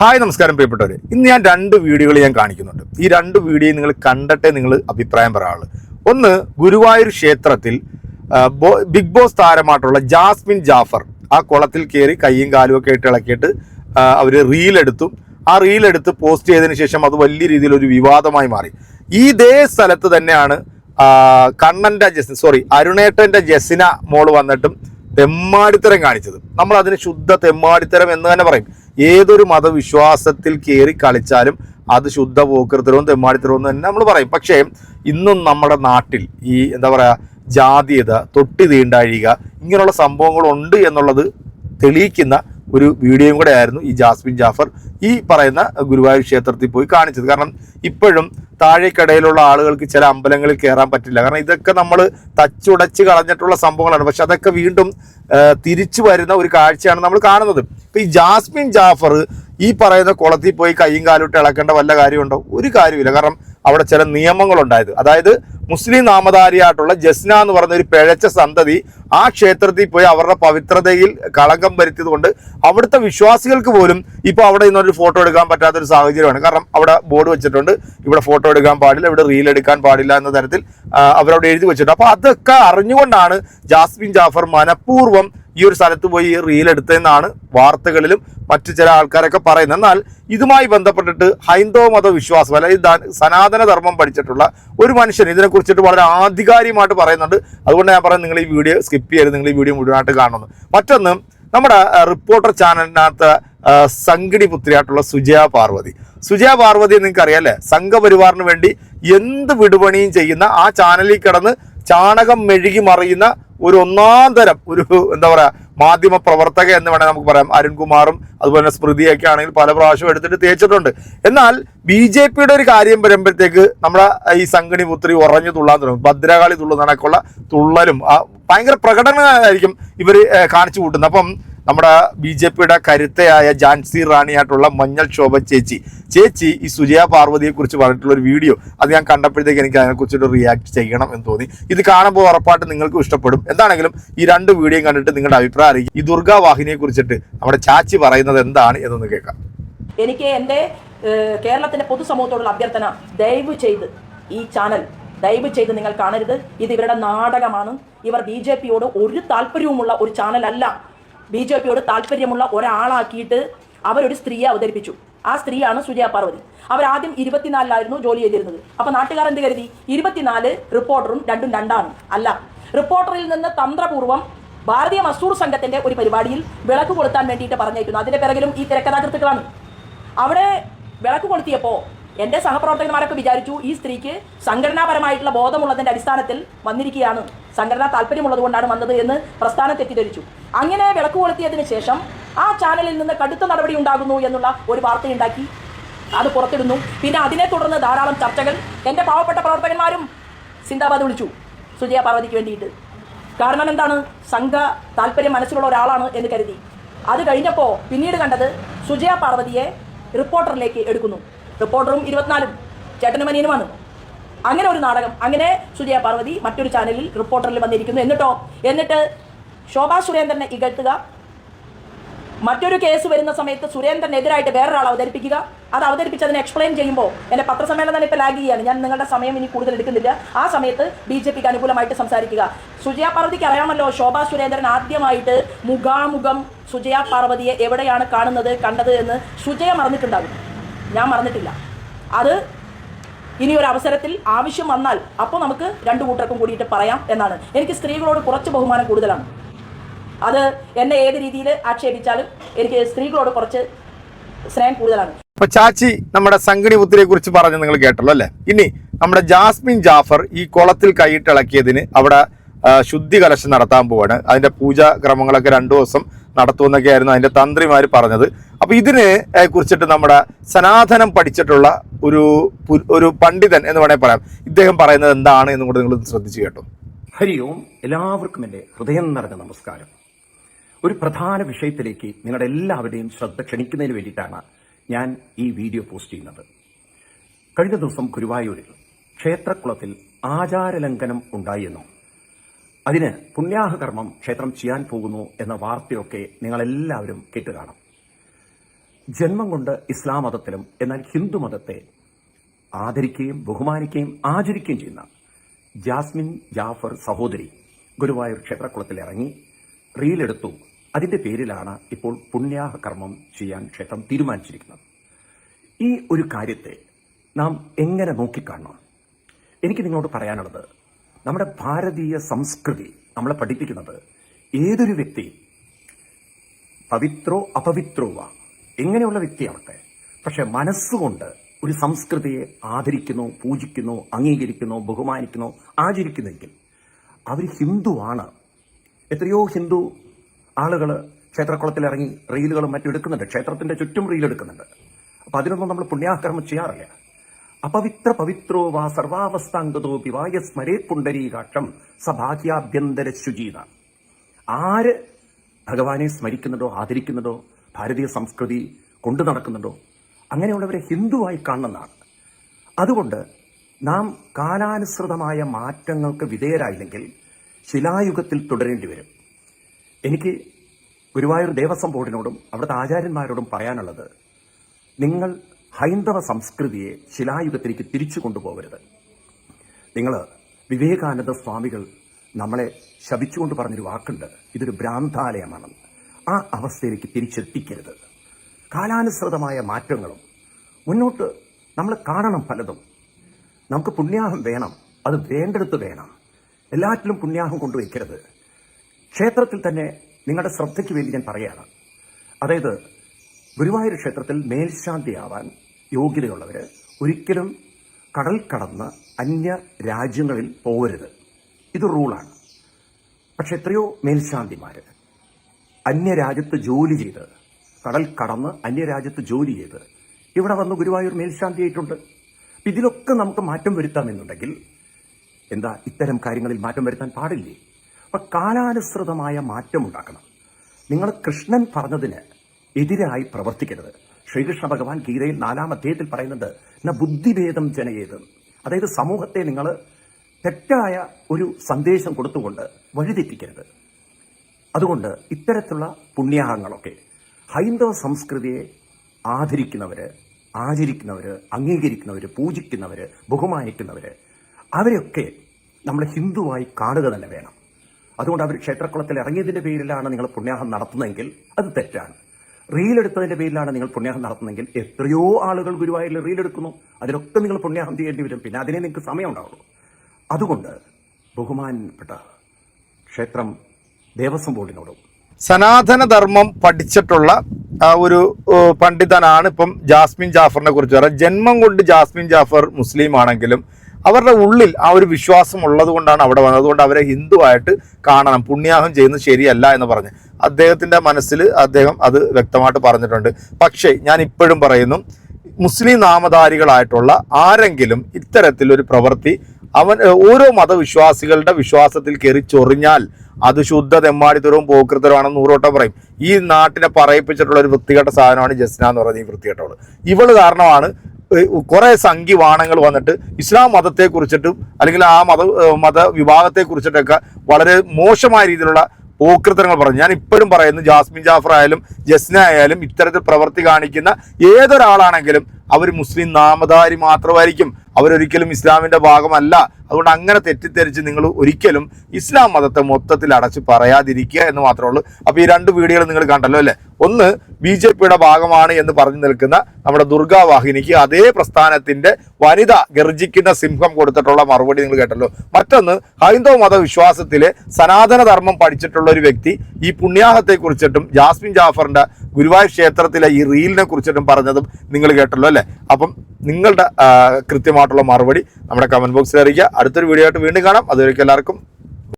Hi നമസ്കാരം പ്രിയപ്പെട്ടവരെ. ഇന്ന് ഞാൻ രണ്ട് വീഡിയോകൾ ഞാൻ കാണിക്കുന്നുണ്ട്. ഈ രണ്ട് വീഡിയോ നിങ്ങൾ കണ്ടട്ടെ നിങ്ങൾ അഭിപ്രായം പറയാനുള്ളൂ ഒന്ന് ഗുരുവായൂർ ക്ഷേത്രത്തിൽ ബിഗ് ബോസ് താരമായിട്ടുള്ള ജാസ്മിൻ ജാഫർ ആ കുളത്തിൽ കയറി കൈയും കാലും ഒക്കെ ഇട്ട് ഇളക്കിയിട്ട് അവർ റീലെടുത്തു ആ റീലെടുത്ത് പോസ്റ്റ് ചെയ്തതിന് ശേഷം അത് വലിയ രീതിയിൽ ഒരു വിവാദമായി മാറി. ഈ ഇതേ സ്ഥലത്ത് തന്നെയാണ് കണ്ണന്റെ ജസ് സോറി അരുണേട്ടന്റെ ജസിന മോൾ വന്നിട്ടും തെമ്മാടിത്തരം കാണിച്ചത്. നമ്മൾ അതിന് ശുദ്ധ തെമ്മാടിത്തരം എന്ന് തന്നെ പറയും. ഏതൊരു മതവിശ്വാസത്തിൽ കയറി കളിച്ചാലും അത് ശുദ്ധ പോക്കൃത്തരവും തെമ്മാടിത്തരവും തന്നെ നമ്മൾ പറയും. പക്ഷേ ഇന്നും നമ്മുടെ നാട്ടിൽ ഈ എന്താ പറയുക ജാതീയത തൊട്ടി തീണ്ടാഴിക ഇങ്ങനെയുള്ള സംഭവങ്ങളുണ്ട് എന്നുള്ളത് തെളിയിക്കുന്ന ഒരു വീഡിയോയും കൂടെ ആയിരുന്നു ഈ ജാസ്മിൻ ജാഫർ ഈ പറയുന്ന ഗുരുവായൂർ ക്ഷേത്രത്തിൽ പോയി കാണിച്ചത്. കാരണം ഇപ്പോഴും താഴേക്കടയിലുള്ള ആളുകൾക്ക് ചില അമ്പലങ്ങളിൽ കയറാൻ പറ്റില്ല. കാരണം ഇതൊക്കെ നമ്മൾ തച്ചുടച്ച് കളഞ്ഞിട്ടുള്ള സംഭവങ്ങളാണ്. പക്ഷെ അതൊക്കെ വീണ്ടും തിരിച്ചു വരുന്ന ഒരു കാഴ്ചയാണ് നമ്മൾ കാണുന്നത്. ഇപ്പൊ ഈ ജാസ്മിൻ ജാഫർ ഈ പറയുന്ന കുളത്തിൽ പോയി കൈയും കാലിട്ട് ഇളക്കേണ്ട വല്ല കാര്യമുണ്ടോ? ഒരു കാര്യമില്ല കാരണം അവിടെ ചില നിയമങ്ങളുണ്ടായത്. അതായത് മുസ്ലിം നാമധാരിയായിട്ടുള്ള ജസ്ന എന്ന് പറയുന്ന ഒരു പിഴച്ച സന്തതി ആ ക്ഷേത്രത്തിൽ പോയി അവരുടെ പവിത്രതയിൽ കളങ്കം വരുത്തിയത് കൊണ്ട് അവിടുത്തെ വിശ്വാസികൾക്ക് പോലും ഇപ്പോൾ അവിടെ നിന്നൊരു ഫോട്ടോ എടുക്കാൻ പറ്റാത്തൊരു സാഹചര്യമാണ്. കാരണം അവിടെ ബോർഡ് വെച്ചിട്ടുണ്ട്. ഇവിടെ ഫോട്ടോ എടുക്കാൻ പാടില്ല ഇവിടെ റീൽ എടുക്കാൻ പാടില്ല എന്ന തരത്തിൽ അവരവിടെ എഴുതി വെച്ചിട്ടുണ്ട്. അപ്പോൾ അതൊക്കെ അറിഞ്ഞുകൊണ്ടാണ് ജാസ്മിൻ ജാഫർ മനഃപൂർവം ഈ ഒരു സ്ഥലത്ത് പോയി ഈ റീൽ എടുത്തതെന്നാണ് വാർത്തകളിലും മറ്റു ചില ആൾക്കാരൊക്കെ പറയുന്നത്. എന്നാൽ ഇതുമായി ബന്ധപ്പെട്ടിട്ട് ഹൈന്ദവ മത വിശ്വാസം അല്ലെങ്കിൽ ദാ- സനാതന ധർമ്മം പഠിച്ചിട്ടുള്ള ഒരു മനുഷ്യൻ. ഇതിനെക്കുറിച്ചിട്ട് വളരെ ആധികാരികമായിട്ട് പറയുന്നുണ്ട്. അതുകൊണ്ട് ഞാൻ പറയാം നിങ്ങൾ ഈ വീഡിയോ സ്കിപ്പ് ചെയ്യരുത്. നിങ്ങൾ ഈ വീഡിയോ മുഴുവനായിട്ട് കാണുന്നു. മറ്റൊന്ന് നമ്മുടെ റിപ്പോർട്ടർ ചാനലിനകത്ത് സംഘടി പുത്രിയായിട്ടുള്ള സുജയ പാർവതി. സുജയ പാർവതി നിങ്ങൾക്ക് അറിയാല്ലേ സംഘപരിവാറിന് വേണ്ടി എന്ത് വിടുപണിയും ചെയ്യുന്ന ആ ചാനലിൽ കിടന്ന് ചാണകം മെഴുകി മറിയുന്ന ഒരു ഒന്നാം തരം ഒരു എന്താ പറയാ മാധ്യമ പ്രവർത്തക എന്ന് വേണേൽ നമുക്ക് പറയാം. അരുൺകുമാറും അതുപോലെ തന്നെ സ്മൃതിയൊക്കെ ആണെങ്കിൽ പല പ്രാവശ്യം എടുത്തിട്ട് തേച്ചിട്ടുണ്ട്. എന്നാൽ ബി ജെ പിയുടെ ഒരു കാര്യം വരുമ്പോഴത്തേക്ക് നമ്മുടെ ഈ സംഗണി പുത്രി ഉറഞ്ഞു തുള്ളാൻ തുടങ്ങും. ഭദ്രകാളി തുള്ളുന്നതിനൊക്കെയുള്ള തുള്ളലും ഭയങ്കര പ്രകടനമായിരിക്കും ഇവർ കാണിച്ചു കൂട്ടുന്നത്. അപ്പം നമ്മുടെ ബി ജെ പിയുടെ കരുത്തയായ ജാൻസി റാണിയായിട്ടുള്ള മഞ്ഞൾ ശോഭ ചേച്ചി. ചേച്ചി ഈ സുജയ പാർവതിയെ കുറിച്ച് പറഞ്ഞിട്ടുള്ള ഒരു വീഡിയോ. അത് ഞാൻ കണ്ടപ്പോഴത്തേക്ക് എനിക്ക് അതിനെക്കുറിച്ചൊരു റിയാക്ട് ചെയ്യണം എന്ന് തോന്നി. ഇത് കാണുമ്പോൾ ഉറപ്പായിട്ട് നിങ്ങൾക്ക് ഇഷ്ടപ്പെടും. എന്താണെങ്കിലും ഈ രണ്ട് വീഡിയോയും കണ്ടിട്ട് നിങ്ങളുടെ അഭിപ്രായം അറിയിക്കും ഈ ദുർഗാ വാഹിനിയെ കുറിച്ചിട്ട് നമ്മുടെ ചാച്ചി പറയുന്നത് എന്താണ് എന്നൊന്ന് കേൾക്കാം. എനിക്ക് എന്റെ കേരളത്തിന്റെ പൊതുസമൂഹത്തോടുള്ള അഭ്യർത്ഥന ദയവ് ചെയ്ത് ഈ ചാനൽ ദയവ് ചെയ്ത് നിങ്ങൾ കാണരുത്. ഇത് ഇവരുടെ നാടകമാണ്. ഇവർ ബി ജെ പിയോട് ഒരു താല്പര്യവുമുള്ള ഒരു ചാനലല്ല. ബി ജെ പിയോട് താല്പര്യമുള്ള ഒരാളാക്കിയിട്ട് അവരൊരു സ്ത്രീയെ അവതരിപ്പിച്ചു. ആ സ്ത്രീയാണ് സുജയ പാർവതി. അവർ ആദ്യം ഇരുപത്തിനാലിലായിരുന്നു ജോലി ചെയ്തിരുന്നത്. അപ്പൊ നാട്ടുകാർ എന്ത് കരുതി? ഇരുപത്തിനാല് റിപ്പോർട്ടറും രണ്ടും രണ്ടാണ്. അല്ല റിപ്പോർട്ടറിൽ നിന്ന് തന്ത്രപൂർവം ഭാരതീയ മസൂർ സംഘത്തിന്റെ ഒരു പരിപാടിയിൽ വിളക്ക് കൊളുത്താൻ വേണ്ടിയിട്ട് പറഞ്ഞേക്കുന്നു. അതിന്റെ പിറകിലും ഈ തിരക്കഥാകൃത്തുക്കളാണ്. അവിടെ വിളക്ക് കൊളുത്തിയപ്പോൾ എന്റെ സഹപ്രവർത്തകന്മാരൊക്കെ വിചാരിച്ചു ഈ സ്ത്രീക്ക് സംഘടനാപരമായിട്ടുള്ള ബോധമുള്ളതിന്റെ അടിസ്ഥാനത്തിൽ വന്നിരിക്കുകയാണ്. സംഘടനാ താല്പര്യമുള്ളത് കൊണ്ടാണ് വന്നത് എന്ന് പ്രസ്ഥാനം തെറ്റിദ്ധരിച്ചു. അങ്ങനെ വിളക്ക് കൊളുത്തിയതിന് ശേഷം ആ ചാനലിൽ നിന്ന് കടുത്ത നടപടി ഉണ്ടാകുന്നു എന്നുള്ള ഒരു വാർത്തയുണ്ടാക്കി. അത് പുറത്തിടുന്നു. പിന്നെ അതിനെ തുടർന്ന് ധാരാളം ചർച്ചകൾ എന്റെ പാവപ്പെട്ട പ്രവർത്തകന്മാരും സിന്ദാബാദ് വിളിച്ചു. സുജയ പാർവതിക്ക് വേണ്ടിയിട്ട്. കാരണം എന്താണ്? സംഘ താല്പര്യം മനസ്സിലുള്ള ഒരാളാണ് എന്ന് കരുതി. അത് കഴിഞ്ഞപ്പോൾ പിന്നീട് കണ്ടത് സുജയ പാർവതിയെ റിപ്പോർട്ടറിലേക്ക് എടുക്കുന്നു. റിപ്പോർട്ടറും ഇരുപത്തിനാലും ചേട്ടനും അനിയനുമാണ്. അങ്ങനെ ഒരു നാടകം അങ്ങനെ സുജയ പാർവതി മറ്റൊരു ചാനലിൽ റിപ്പോർട്ടറിൽ വന്നിരിക്കുന്നു. എന്നിട്ടോ എന്നിട്ട് ശോഭാ സുരേന്ദ്രനെ ഇകഴ്ത്തുക. മറ്റൊരു കേസ് വരുന്ന സമയത്ത് സുരേന്ദ്രനെതിരായിട്ട് വേറൊരാൾ അവതരിപ്പിക്കുക. അത് അവതരിപ്പിച്ച് അതിനെ എക്സ്പ്ലെയിൻ ചെയ്യുമ്പോൾ എന്റെ പത്രസമ്മേളനം തന്നെ ഇപ്പോൾ ലാഗ് ചെയ്യാണ്. ഞാൻ നിങ്ങളുടെ സമയം ഇനി കൂടുതൽ എടുക്കുന്നില്ല. ആ സമയത്ത് ബി ജെ പിക്ക് അനുകൂലമായിട്ട് സംസാരിക്കുക. സുജയ പാർവതിക്ക് അറിയാമല്ലോ ശോഭാ സുരേന്ദ്രൻ ആദ്യമായിട്ട് മുഖാമുഖം സുജയ പാർവതിയെ എവിടെയാണ് കാണുന്നത് കണ്ടത് എന്ന് സുജയ മറന്നിട്ടുണ്ടാകും. ഞാൻ മറന്നിട്ടില്ല. അത് ഇനി ഒരു അവസരത്തിൽ ആവശ്യം വന്നാൽ അപ്പോൾ നമുക്ക് രണ്ട് കൂട്ടർക്കും കൂടിയിട്ട് പറയാം എന്നാണ്. എനിക്ക് സ്ത്രീകളോട് കുറച്ച് ബഹുമാനം കൂടുതലാണ്. അത് എന്നെ ഏത് രീതിയിൽ ആക്ഷേപിച്ചാലും എനിക്ക് സ്ത്രീകളോട് കുറച്ച് സ്നേഹം കൂടുതലാണ്. അപ്പൊ ചാച്ചി നമ്മുടെ സംഗണി പുത്രിയെ കുറിച്ച് പറഞ്ഞു നിങ്ങൾ കേട്ടല്ലോ അല്ലേ? ഇനി നമ്മുടെ ജാസ്മിൻ ജാഫർ ഈ കുളത്തിൽ കൈയിട്ടിളക്കിയതിന് അവിടെ ശുദ്ധി കലശം നടത്താൻ പോവാണ്. അതിന്റെ പൂജാ ക്രമങ്ങളൊക്കെ രണ്ടു ദിവസം നടത്തുമെന്നൊക്കെ അതിന്റെ തന്ത്രിമാർ പറഞ്ഞത്. അപ്പോൾ ഇതിനെ കുറിച്ചിട്ട് നമ്മുടെ സനാതനം പഠിച്ചിട്ടുള്ള ഒരു ഒരു പണ്ഡിതൻ എന്ന് വേണമെങ്കിൽ പറയാം. ഇദ്ദേഹം പറയുന്നത് എന്താണ് എന്നും കൂടെ നിങ്ങൾ ശ്രദ്ധിച്ചു കേട്ടോ. ഹരി ഓം എല്ലാവർക്കും എന്റെ ഹൃദയം നിറഞ്ഞ നമസ്കാരം. ഒരു പ്രധാന വിഷയത്തിലേക്ക് നിങ്ങളുടെ എല്ലാവരുടെയും ശ്രദ്ധ ക്ഷണിക്കുന്നതിന് വേണ്ടിയിട്ടാണ് ഞാൻ ഈ വീഡിയോ പോസ്റ്റ് ചെയ്യുന്നത്. കഴിഞ്ഞ ദിവസം ഗുരുവായൂരിൽ ക്ഷേത്രക്കുളത്തിൽ ആചാരലംഘനം ഉണ്ടായെന്നും അതിന് പുണ്യാഹകർമ്മം ക്ഷേത്രം ചെയ്യാൻ പോകുന്നു എന്ന വാർത്തയൊക്കെ നിങ്ങളെല്ലാവരും കേട്ടു കാണും. ജന്മം കൊണ്ട് ഇസ്ലാം മതത്തിലും എന്നാൽ ഹിന്ദു മതത്തെ ആദരിക്കുകയും ബഹുമാനിക്കുകയും ആചരിക്കുകയും ചെയ്യുന്ന ജാസ്മിൻ ജാഫർ സഹോദരി ഗുരുവായൂർ ക്ഷേത്രക്കുളത്തിൽ ഇറങ്ങി റീലെടുത്തു. അതിന്റെ പേരിലാണ് ഇപ്പോൾ പുണ്യാഹ കർമ്മം ചെയ്യാൻ ക്ഷേത്രം തീരുമാനിച്ചിരിക്കുന്നത്. ഈ ഒരു കാര്യത്തെ നാം എങ്ങനെ നോക്കിക്കാണണം? എനിക്ക് നിങ്ങളോട് പറയാനുള്ളത് നമ്മുടെ ഭാരതീയ സംസ്കൃതി നമ്മളെ പഠിപ്പിക്കുന്നത് ഏതൊരു വ്യക്തി പവിത്രോ അപവിത്രോവ. എങ്ങനെയുള്ള വ്യക്തിയാവട്ടെ. പക്ഷെ മനസ്സുകൊണ്ട് ഒരു സംസ്കൃതിയെ ആദരിക്കുന്നു പൂജിക്കുന്നു അംഗീകരിക്കുന്നു ബഹുമാനിക്കുന്നു ആചരിക്കുന്നെങ്കിൽ അവർ ഹിന്ദുവാണ്. എത്രയോ ഹിന്ദു ആളുകൾ ക്ഷേത്രക്കുളത്തിൽ ഇറങ്ങി റീലുകളും മറ്റും എടുക്കുന്നുണ്ട്. ക്ഷേത്രത്തിന്റെ ചുറ്റും റീൽ എടുക്കുന്നുണ്ട്. അപ്പൊ അതിനൊന്നും നമ്മൾ പുണ്യാകർമ്മം ചെയ്യാറില്ല. അപവിത്ര പവിത്രോ വാ സർവാവസ്ഥാംഗതോ വായ സ്മരേ പുണ്ടരീകാക്ഷം സഭാഗ്യാഭ്യന്തര ശുചീത. ആര് ഭഗവാനെ സ്മരിക്കുന്നതോ ആദരിക്കുന്നുണ്ടോ ഭാരതീയ സംസ്കൃതി കൊണ്ടു നടക്കുന്നുണ്ടോ അങ്ങനെയുള്ളവരെ ഹിന്ദുവായി കാണുന്നതാണ്. അതുകൊണ്ട് നാം കാലാനുസൃതമായ മാറ്റങ്ങൾക്ക് വിധേയരായില്ലെങ്കിൽ ശിലായുഗത്തിൽ തുടരേണ്ടി വരും. എനിക്ക് ഗുരുവായൂർ ദേവസ്വം ബോർഡിനോടും അവിടുത്തെ ആചാര്യന്മാരോടും പറയാനുള്ളത് നിങ്ങൾ ഹൈന്ദവ സംസ്കൃതിയെ ശിലായുഗത്തിലേക്ക് തിരിച്ചു കൊണ്ടുപോകരുത്. നിങ്ങൾ വിവേകാനന്ദ സ്വാമികൾ നമ്മളെ ശപിച്ചുകൊണ്ട് പറഞ്ഞൊരു വാക്കുണ്ട്. ഇതൊരു ഭ്രാന്താലയമാണെന്ന് ആ അവസ്ഥയിലേക്ക് തിരിച്ചെത്തിക്കരുത്. കാലാനുസൃതമായ മാറ്റങ്ങളും മുന്നോട്ട് നമ്മൾ കാണണം പലതും. നമുക്ക് പുണ്യാഹം വേണം അത് വേണ്ടെടുത്ത് വേണം. എല്ലാറ്റിലും പുണ്യാഹം കൊണ്ടുവയ്ക്കരുത് ക്ഷേത്രത്തിൽ തന്നെ നിങ്ങളുടെ ശ്രദ്ധയ്ക്ക് വേണ്ടി ഞാൻ പറയുകയാണ് അതായത് ഗുരുവായൂർ ക്ഷേത്രത്തിൽ മേൽശാന്തിയാവാൻ യോഗ്യതയുള്ളവർ ഒരിക്കലും കടൽ കടന്ന് അന്യ രാജ്യങ്ങളിൽ പോകരുത്. ഇത് റൂളാണ്. പക്ഷെ എത്രയോ മേൽശാന്തിമാർ അന്യരാജ്യത്ത് ജോലി ചെയ്ത് കടൽ കടന്ന് അന്യരാജ്യത്ത് ജോലി ചെയ്ത് ഇവിടെ വന്ന് ഗുരുവായൂർ മേൽശാന്തിയായിട്ടുണ്ട്. ഇതിലൊക്കെ നമുക്ക് മാറ്റം വരുത്താമെന്നുണ്ടെങ്കിൽ എന്താ ഇത്തരം കാര്യങ്ങളിൽ മാറ്റം വരുത്താൻ പാടില്ലേ? അപ്പം കാലാനുസൃതമായ മാറ്റം ഉണ്ടാക്കണം നിങ്ങൾ കൃഷ്ണൻ പറഞ്ഞതിന് എതിരായി പ്രവർത്തിക്കരുത്. ശ്രീകൃഷ്ണ ഭഗവാൻ ഗീതയിൽ നാലാം അധ്യായത്തിൽ പറയുന്നുണ്ട് ന ബുദ്ധിഭേദം ജനയേത്. അതായത് സമൂഹത്തെ നിങ്ങൾ തെറ്റായ ഒരു സന്ദേശം കൊടുത്തുകൊണ്ട് വഴിതെറ്റിക്കരുത്. അതുകൊണ്ട് ഇത്തരത്തിലുള്ള പുണ്യാഹങ്ങളൊക്കെ ഹൈന്ദവ സംസ്കൃതിയെ ആദരിക്കുന്നവര് ആചരിക്കുന്നവര് അംഗീകരിക്കുന്നവര് പൂജിക്കുന്നവര് ബഹുമാനിക്കുന്നവര് അവരെയൊക്കെ നമ്മൾ ഹിന്ദുവായി കാണുക തന്നെ വേണം. അതുകൊണ്ട് അവർ ക്ഷേത്രക്കുളത്തിൽ ഇറങ്ങിയതിന്റെ പേരിലാണ് നിങ്ങൾ പുണ്യാഹം നടത്തുന്നതെങ്കിൽ അത് തെറ്റാണ്. റീൽ എടുത്തതിന്റെ പേരിലാണ് നിങ്ങൾ പുണ്യാഹം നടത്തുന്നതെങ്കിൽ എത്രയോ ആളുകൾ ഗുരുവായൂരിൽ റീൽ എടുക്കുന്നു. അതിനൊക്കെ നിങ്ങൾ പുണ്യാഹം ചെയ്യേണ്ടി വരും. പിന്നെ അതിനെ നിങ്ങൾക്ക് സമയം ഉണ്ടാവുള്ളൂ. അതുകൊണ്ട് ബഹുമാനപ്പെട്ട ക്ഷേത്രം ദേവസ്വം ബോർഡിനോടും സനാതനധർമ്മം പഠിച്ചിട്ടുള്ള ഒരു പണ്ഡിതനാണ് ഇപ്പം ജാസ്മിൻ ജാഫറിനെ കുറിച്ച് പറയാം ജന്മം കൊണ്ട് ജാസ്മിൻ ജാഫർ മുസ്ലിം ആണെങ്കിലും അവരുടെ ഉള്ളിൽ ആ ഒരു വിശ്വാസം ഉള്ളതുകൊണ്ടാണ് അവിടെ വന്നത്. അതുകൊണ്ട് അവരെ ഹിന്ദു ആയിട്ട് കാണണം. പുണ്യാഹം ചെയ്യുന്നത് ശരിയല്ല എന്ന് പറഞ്ഞ്. അദ്ദേഹത്തിന്റെ മനസ്സിൽ അദ്ദേഹം അത് വ്യക്തമായിട്ട് പറഞ്ഞിട്ടുണ്ട്. പക്ഷേ ഞാൻ ഇപ്പോഴും പറയുന്നു മുസ്ലിം നാമധാരികളായിട്ടുള്ള ആരെങ്കിലും ഇത്തരത്തിലൊരു പ്രവൃത്തി അവൻ ഓരോ മതവിശ്വാസികളുടെ വിശ്വാസത്തിൽ കയറി ചൊറിഞ്ഞാൽ അത് ശുദ്ധ തെമ്മാടിത്തരവും പോക്കൃത്തരമാണെന്ന് നൂറോട്ടം പറയും. ഈ നാട്ടിനെ പറയിപ്പിച്ചിട്ടുള്ള ഒരു വൃത്തികെട്ട സാധനമാണ് ജസ്ന എന്ന് പറയുന്നത് ഈ വൃത്തികെട്ടവൾ. ഇവൾ കാരണമാണ് ഏഹ്, സംഖ്യ വാണങ്ങൾ വന്നിട്ട് ഇസ്ലാം മതത്തെ കുറിച്ചിട്ടും അല്ലെങ്കിൽ ആ മത മത വിഭാഗത്തെ കുറിച്ചിട്ടൊക്കെ വളരെ മോശമായ രീതിയിലുള്ള പോക്കൃത്തരങ്ങൾ പറഞ്ഞു. ഞാൻ ഇപ്പോഴും പറയുന്നു ജാസ്മിൻ ജാഫർ ആയാലും ജസ്ന ആയാലും ഇത്തരത്തിൽ പ്രവൃത്തി കാണിക്കുന്ന ഏതൊരാളാണെങ്കിലും അവർ മുസ്ലിം നാമധാരി മാത്രമായിരിക്കും. അവരൊരിക്കലും ഇസ്ലാമിന്റെ ഭാഗമല്ല. അതുകൊണ്ട് അങ്ങനെ തെറ്റിദ്ധരിച്ച് നിങ്ങൾ ഒരിക്കലും ഇസ്ലാം മതത്തെ മൊത്തത്തിൽ അടച്ച് പറയാതിരിക്കുക എന്ന് മാത്രമേ ഉള്ളൂ. അപ്പോൾ ഈ രണ്ട് വീഡിയോകൾ നിങ്ങൾ കണ്ടല്ലോ അല്ലേ? ഒന്ന് ബി ജെ പിയുടെ ഭാഗമാണ് എന്ന് പറഞ്ഞു നിൽക്കുന്ന നമ്മുടെ ദുർഗാവാഹിനിക്ക് അതേ പ്രസ്ഥാനത്തിന്റെ വനിത ഗർജിക്കുന്ന സിംഹം കൊടുത്തിട്ടുള്ള മറുപടി നിങ്ങൾ കേട്ടല്ലോ. മറ്റൊന്ന് ഹൈന്ദവ മതവിശ്വാസത്തിലെ സനാതനധർമ്മം പഠിച്ചിട്ടുള്ള ഒരു വ്യക്തി ഈ പുണ്യാഹത്തെ കുറിച്ചിട്ടും ജാസ്മിൻ ജാഫറിന്റെ ഗുരുവായൂർ ക്ഷേത്രത്തിലെ ഈ റീലിനെ കുറിച്ചിട്ടും പറഞ്ഞതും നിങ്ങൾ കേട്ടല്ലോ അല്ലേ? അപ്പം നിങ്ങളുടെ കൃത്യമായിട്ടുള്ള മറുപടി നമ്മുടെ കമന്റ് ബോക്സിൽ അറിയിക്കുക. അടുത്തൊരു വീഡിയോ ആയിട്ട് വീണ്ടും കാണാം. അതുവരെയ്ക്കും എല്ലാവർക്കും